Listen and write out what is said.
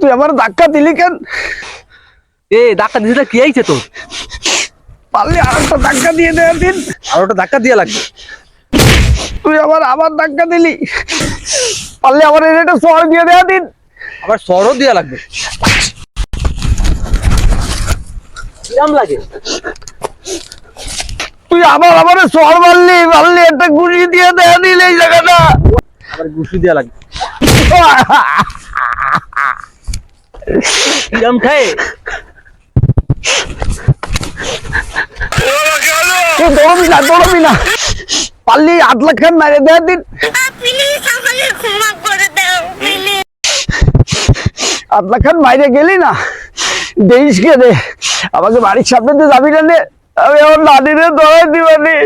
তুই আমার ধাক্কা দিলি কেন? এ ধাক্কা দিতে কি আইছে তোর? পারলে আর একটা ধাক্কা দিয়ে দেওয়া দিন আর ওটা ধাক্কা দিয়া লাগবে। তুই আমার আবার ধাক্কা দিলি। পারলে আমার এর একটা সর দিয়ে দেওয়া দিন আবার সরও দিয়া লাগবে। কিরাম লাগে? তুই আবার আমার সর মারলি মারলি একটা গুড়ি দিয়ে দেওয়া দিল এই জায়গাটা। আবার ঘুষি দিয়া লাগবে। কিরাম খায়? দৌড়বি না দৌড়বি না। পারলি আট লাখ খান মারে দেওয়া দিন। আট লাখ খান মাইরে গেলি না। দেইস কে রে আমাকে বাড়ির সামনে দিয়ে যাবি না। আমি আমার নানিরে দৌড়াই দিবানি।